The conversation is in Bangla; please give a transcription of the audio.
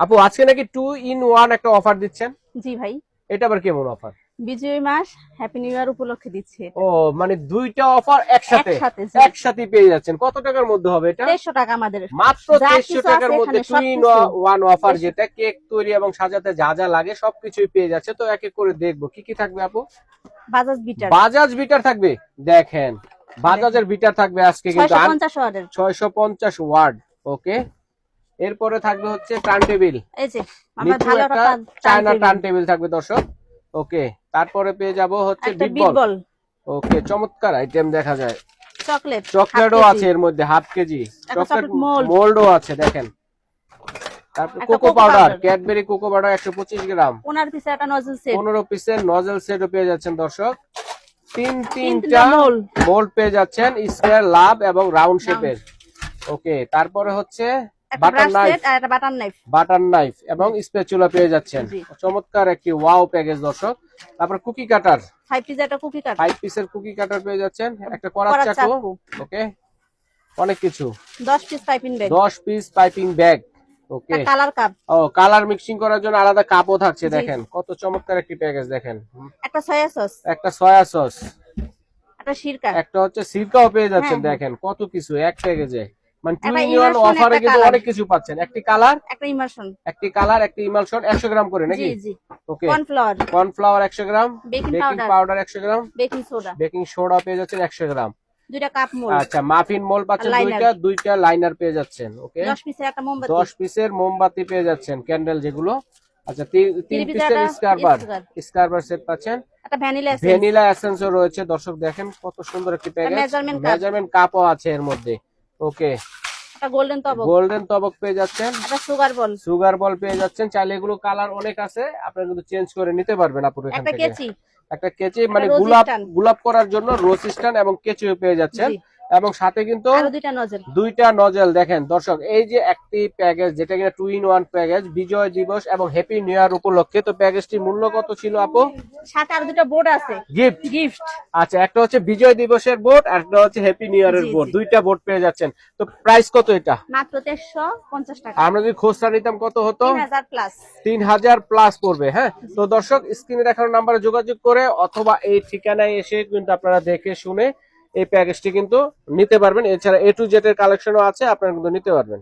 আপু আজকে নাকি টু ইন ওয়ান একটা অফার দিচ্ছেন? জি ভাই। এটা আবার কেমন অফার বিজয় মাস হ্যাপি নিউ ইয়ার উপলক্ষে দিচ্ছে। ও মানে দুইটা অফার একসাথে? একসাথে পেয়ে যাচ্ছেন। কত টাকার মধ্যে হবে এটা? দেড়শো টাকা আমাদের। মাত্র যা তেইশশো কিছু টাকার মধ্যে এখানে টু ইন সবকিছু। ওয়ান অফার যেটা কেক তৈরি এবং সাজাতে যা যা লাগে সবকিছুই পেয়ে যাচ্ছে। তো এক এক করে দেখব। কি কি থাকবে আপু? বাজাজ বিটার বাজাজ বিটার থাকবে? দেখেন। বাজাজের বিটার থাকবে আজকে কিন্তু ছয়শো পঞ্চাশ ওয়ার্ডের। ছয়শো পঞ্চাশ ওয়ার্ড ওকে এরপরে থাকবে হচ্ছে টার্ন টেবিল এই যে আমরা ভালো একটা চায়না টার্ন টেবিল থাকবে দর্শক। ওকে তারপরে পেয়ে যাব হচ্ছে বিগ বল। ওকে চমৎকার আইটেম দেখা যায়। চকলেট চকলেটও আছে এর মধ্যে হাফ কেজি। চকলেট মোল্ডও আছে দেখেন। তারপর cocoa powder Cadbury cocoa powder একশো পঁচিশ গ্রাম। ওনার পিছে একটা নজল সেট পনেরো পিসের নজেল সেটও পেয়ে যাচ্ছেন দর্শক। তিন তিনটা মোল্ড পেয়ে যাচ্ছেন স্কোয়ার লাভ এবং রাউন্ড শেপের ওকে তারপরে হচ্ছে বাটার নাইফ এবং স্প্যাচুলা পেয়ে যাচ্ছেন। চমৎকার একটি ওয়াও প্যাকেজ দর্শক। তারপর কুকি কাটার ফাইভ পিস একটা কুকি কাট ফাইভ পিসের কুকি কাটার পেয়ে যাচ্ছেন। একটা চাকু। ওকে অনেক কিছু। দশ পিস পাইপিং ব্যাগ দশ piece piping bag okay colour cup ও কালার মিক্সিং করার জন্য আলাদা কাপও থাকছে দেখেন। কত চমৎকার একটি প্যাকেজ দেখেন। একটা সয়া সস একটা সয়া সস একটা সিরকা। একটা হচ্ছে সিরকাও পেয়ে যাচ্ছেন হ্যাঁ, হ্যাঁ। দেখেন। কত কিছু এক প্যাকেজে মানে টু ইন ওয়ান অফারে কিন্তু। অনেক কিছু পাচ্ছেন। একটি কালার একটা কালার একটি ইমালশন গ্রাম করে নাকি? জি ওকে কর্নফ্লাওয়ার কর্নফ্লাওয়ার একশো গ্রাম বেকিং পাউডার পাউডার একশো gram baking soda baking soda পেয়ে যাচ্ছেন একশো গ্রাম। দুইটা কাপ মোল আচ্ছা মাফিন মোল পাচ্ছেন দুইটা দুইটা লাইনার পেয়ে যাচ্ছেন ওকে দশ পিসের একটা মোমবাতি। দশ পিসের মোমবাতি পেয়ে যাচ্ছেন ক্যান্ডেল যেগুলো। আচ্ছা তিন- পিসের স্কারবার স্কারবার সেট পাচ্ছেন। ভ্যানিলা এসেন্স ভ্যানিলা এসেন্সও রয়েছে দর্শক দেখেন কত সুন্দর একটি প্যাকেজ। মেজারমেন্ট কাপও আছে এর মধ্যে। ওকে। একটা গোল্ডেন তবক। গোল্ডেন তবক পেয়ে যাচ্ছেন। সুগার বল সুগার বল পেয়ে যাচ্ছেন। চাইলে এগুলো কালার অনেক আছে আপনারা কিন্তু চেঞ্জ করে নিতে পারবেন আপুর এখান একটা থেকে। কেচি। একটা কেচি মানে গুলাপ গোলাপ করার জন্য রোজ স্ট্যান্ড এবং কেচিও পেয়ে যাচ্ছেন। এবং সাথে কিন্তু দুইটা নজল দেখেন। দর্শক এই যে একটি প্যাকেজ যেটা কিনা two in one package Bijoy Dibos এবং হ্যাপি নিউ ইয়ার উপলক্ষে তো প্যাকেজটির মূল্য কত ছিল আপু? সাথে আরও দুটো বোর্ড আছে। গিফট গিফট আচ্ছা একটা হচ্ছে বিজয় দিবসের বোর্ড আর একটা হচ্ছে হ্যাপি নিউ ইয়ারের বোর্ড দুইটা বোর্ড পেয়ে যাচ্ছেন। তো প্রাইস কত এটা? মাত্র তেরোশো পঞ্চাশ টাকা। আমরা যদি খুচরা নিতাম কত হতো? তিন হাজার প্লাস তিন হাজার প্লাস পড়বে হ্যাঁ? তো দর্শক স্ক্রিনে দেখানো নাম্বারে যোগাযোগ করে অথবা এই ঠিকানায় এসে কিন্তু আপনারা দেখে শুনে এই প্যাকেজটি কিন্তু নিতে পারবেন। এছাড়া এ টু জেড এর কালেকশনও আছে, আপনারা কিন্তু নিতে পারবেন।